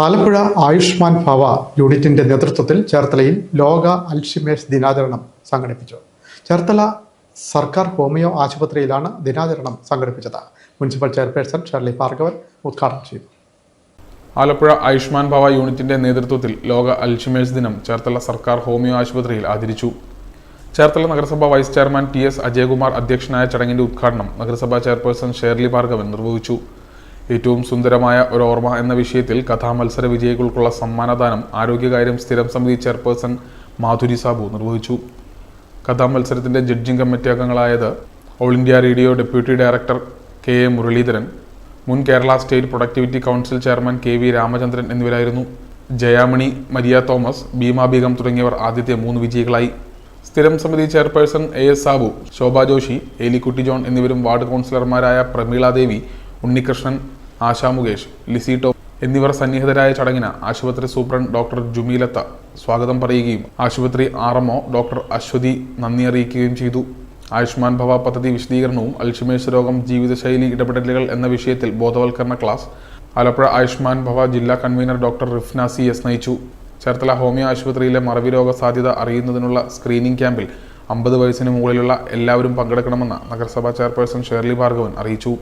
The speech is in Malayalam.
ആലപ്പുഴ ആയുഷ്മാൻ ഭവ യൂണിറ്റിന്റെ നേതൃത്വത്തിൽ ചേർത്തലയിൽ ലോക അൽഷിമേഴ്സ് ദിനാചരണം സംഘടിപ്പിച്ചു. ചേർത്തല സർക്കാർ ഹോമിയോ ആശുപത്രിയിലാണ് ദിനാചരണം സംഘടിപ്പിച്ചത്. മുനിസിപ്പൽ ചെയർപേഴ്സൺ ഷെർലി ഭാർഗവൻ ഉദ്ഘാടനം ചെയ്തു. ആലപ്പുഴ ആയുഷ്മാൻ ഭവ യൂണിറ്റിന്റെ നേതൃത്വത്തിൽ ലോക അൽഷിമേഴ്സ് ദിനം ചേർത്തല സർക്കാർ ഹോമിയോ ആശുപത്രിയിൽ ആചരിച്ചു. ചേർത്തല നഗരസഭ vice chairman T S Ajayakumar അധ്യക്ഷനായ ചടങ്ങിന്റെ ഉദ്ഘാടനം നഗരസഭാ ചെയർപേഴ്സൺ ഷേർലി ഭാർഗവൻ നിർവഹിച്ചു. ഏറ്റവും സുന്ദരമായ ഒരു ഓർമ്മ എന്ന വിഷയത്തിൽ കഥാമത്സര വിജയികൾക്കുള്ള സമ്മാനദാനം ആരോഗ്യകാര്യം സ്ഥിരം സമിതി ചെയർപേഴ്സൺ മാധുരി സാബു നിർവഹിച്ചു. കഥാമത്സരത്തിന്റെ judging committee അംഗങ്ങളായത് All India Radio deputy director K A Muraleedharan മുൻ Kerala state productivity council chairman K V Ramachandran എന്നിവരായിരുന്നു. ജയാമണി മരിയ തോമസ് ഭീമ ബീഗം തുടങ്ങിയവർ ആദ്യത്തെ മൂന്ന് വിജയികളായി. സ്ഥിരം സമിതി chairperson A S Sabu Shobha Joshi Elikutty John എന്നിവരും വാർഡ് കൗൺസിലർമാരായ പ്രമീള ദേവി ഉണ്ണികൃഷ്ണൻ ആശാ മുകേഷ് എന്നിവർ സന്നിഹിതരായ ചടങ്ങിന് ആശുപത്രി സൂപ്രണ്ട് ഡോക്ടർ ജുമീലത്ത സ്വാഗതം പറയുകയും ആശുപത്രി ആർ എംഒ ഡോക്ടർ അശ്വതി നന്ദി അറിയിക്കുകയും ചെയ്തു. ആയുഷ്മാൻ ഭവ പദ്ധതി വിശദീകരണവും അൽഷിമേഴ്സ് രോഗം ജീവിതശൈലി ഇടപെടലുകൾ എന്ന വിഷയത്തിൽ ബോധവൽക്കരണ ക്ലാസ് ആലപ്പുഴ ആയുഷ്മാൻ ഭവ ജില്ലാ convener doctor Rifna C S നയിച്ചു. ചേർത്തല ഹോമിയോ ആശുപത്രിയിലെ മറവി രോഗ സാധ്യത അറിയുന്നതിനുള്ള സ്ക്രീനിംഗ് ക്യാമ്പിൽ അമ്പത് വയസ്സിന് മുകളിലുള്ള എല്ലാവരും പങ്കെടുക്കണമെന്ന് നഗരസഭാ ചെയർപേഴ്സൺ ഷേർലി ഭാർഗവൻ അറിയിച്ചു.